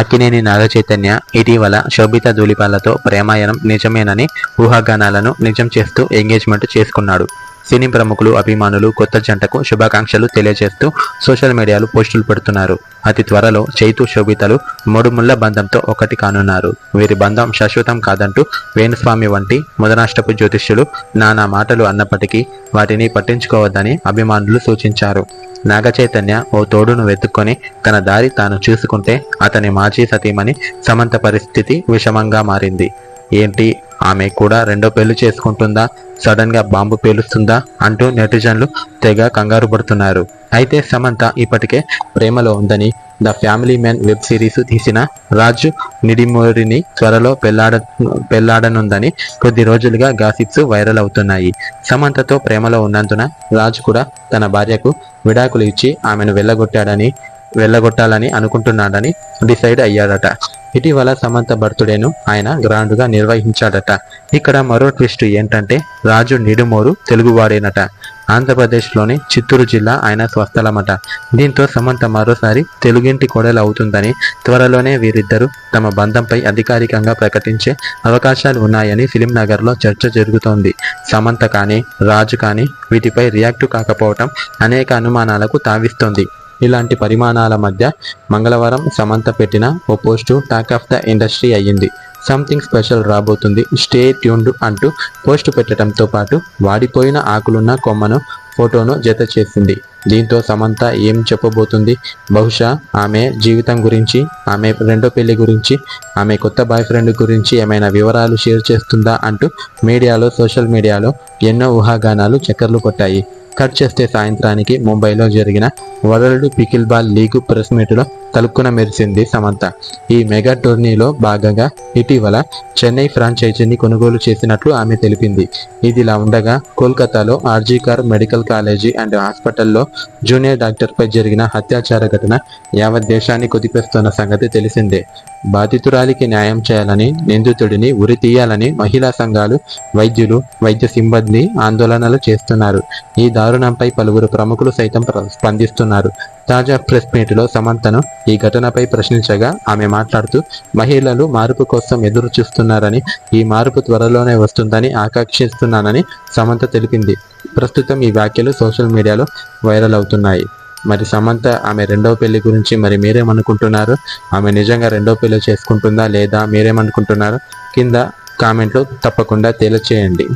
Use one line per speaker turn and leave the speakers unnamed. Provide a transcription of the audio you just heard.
అక్కినేని నాగచైతన్య ఇటీవల శోభిత ధూళిపాలతో ప్రేమాయణం నిజమేనని ఊహాగానాలను నిజం చేస్తూ ఎంగేజ్మెంట్ చేసుకున్నాడు. సినీ ప్రముఖులు అభిమానులు కొత్త జంటకు శుభాకాంక్షలు తెలియజేస్తూ సోషల్ మీడియాలో పోస్టులు పెడుతున్నారు. అతి త్వరలో చైతు శోభితలు మూడుముళ్ళ బంధంతో ఒకటి కానున్నారు. వీరి బంధం శాశ్వతం కాదంటూ వేణుస్వామి వంటి మొదనాష్టపు జ్యోతిష్యులు నానా మాటలు అన్నప్పటికీ వాటిని పట్టించుకోవద్దని అభిమానులు సూచించారు. నాగచైతన్య ఓ తోడును వెతుక్కొని తన దారి తాను చూసుకుంటే అతని మాజీ సతీమణి సమంత పరిస్థితి విషమంగా మారింది. ఏంటి? ఆమె కూడా రెండో పెళ్ళి చేసుకుంటుందా? సడన్గా బాంబు పేలుస్తుందా? అంటూ నెటిజన్లు తెగ కంగారు పడుతున్నారు. అయితే సమంత ఇప్పటికే ప్రేమలో ఉందని the family man web series తీసిన రాజు నిడిమోరిని త్వరలో పెళ్ళాడ పెళ్ళాడనుందని కొద్ది రోజులుగా గాసిప్స్ వైరల్ అవుతున్నాయి. సమంతతో ప్రేమలో ఉన్నందున రాజు కూడా తన భార్యకు విడాకులు ఇచ్చి ఆమెను వెళ్ళగొట్టాడని వెళ్ళగొట్టాలని అనుకుంటున్నాడని డిసైడ్ అయ్యాడట. ఇటీవల సమంత బర్త్డేను ఆయన గ్రాండ్గా నిర్వహించాడట. ఇక్కడ మరో ట్విస్ట్ ఏంటంటే రాజు నిడుమోరు తెలుగువాడేనట. ఆంధ్రప్రదేశ్లోని చిత్తూరు జిల్లా ఆయన స్వస్థలమట. దీంతో సమంత మరోసారి తెలుగింటి కోడలు అవుతుందని త్వరలోనే వీరిద్దరూ తమ బంధంపై అధికారికంగా ప్రకటించే అవకాశాలు ఉన్నాయని ఫిలిం నగర్లో చర్చ జరుగుతోంది. సమంత కానీ రాజు కానీ వీటిపై రియాక్ట్ కాకపోవటం అనేక అనుమానాలకు తావిస్తోంది. ఇలాంటి పరిమాణాల మధ్య మంగళవారం సమంత పెట్టిన ఓ post talk of the industry అయ్యింది. సంథింగ్ స్పెషల్ రాబోతుంది. స్టే ట్యూన్డ్ అంటూ పోస్టు పెట్టడంతో పాటు వాడిపోయిన ఆకులున్న కొమ్మను ఫోటోను జత చేసింది. దీంతో సమంత ఏం చెప్పబోతుంది? బహుశా ఆమె జీవితం గురించి ఆమె రెండో పెళ్ళి గురించి ఆమె కొత్త బాయ్ ఫ్రెండ్ గురించి ఏమైనా వివరాలు షేర్ చేస్తుందా అంటూ మీడియాలో సోషల్ మీడియాలో ఎన్నో ఊహాగానాలు చక్కర్లు కొట్టాయి. కట్ చేస్తే సాయంత్రానికి ముంబైలో జరిగిన world pickle ball league press మీట్లో తలుక్కున మెరిసింది సమంత. ఈ మెగా టోర్నీలో భాగంగా ఇటీవల చెన్నై ఫ్రాంచైజీని కొనుగోలు చేసినట్లు ఆమె తెలిపింది. ఇదిలా ఉండగా కోల్కతాలో ఆర్జీకార్ మెడికల్ కాలేజీ అండ్ హాస్పిటల్లో జూనియర్ డాక్టర్పై జరిగిన అత్యాచార ఘటన యావత్ దేశాన్ని కుదిపేస్తున్న సంగతి తెలిసిందే. బాధితురాలికి న్యాయం చేయాలని నిందితుడిని ఉరి తీయాలని మహిళా సంఘాలు వైద్యులు వైద్య సిబ్బంది ఆందోళనలు చేస్తున్నారు. ఈ దారుణంపై పలువురు ప్రముఖులు సైతం స్పందిస్తున్నారు. తాజా ప్రెస్ మీట్లో సమంతను ఈ ఘటనపై ప్రశ్నించగా ఆమె మాట్లాడుతూ మహిళలు మార్పు కోసం ఎదురు చూస్తున్నారని ఈ మార్పు త్వరలోనే వస్తుందని ఆకాంక్షిస్తున్నానని సమంత తెలిపింది. ప్రస్తుతం ఈ వ్యాఖ్యలు సోషల్ మీడియాలో వైరల్ అవుతున్నాయి. మరి సమంత ఆమె రెండవ పెళ్ళి గురించి మరి మీరేమనుకుంటున్నారు? ఆమె నిజంగా రెండో పెళ్ళి చేసుకుంటుందా లేదా మీరేమనుకుంటున్నారు? కింద కామెంట్లో తప్పకుండా తెలియచేయండి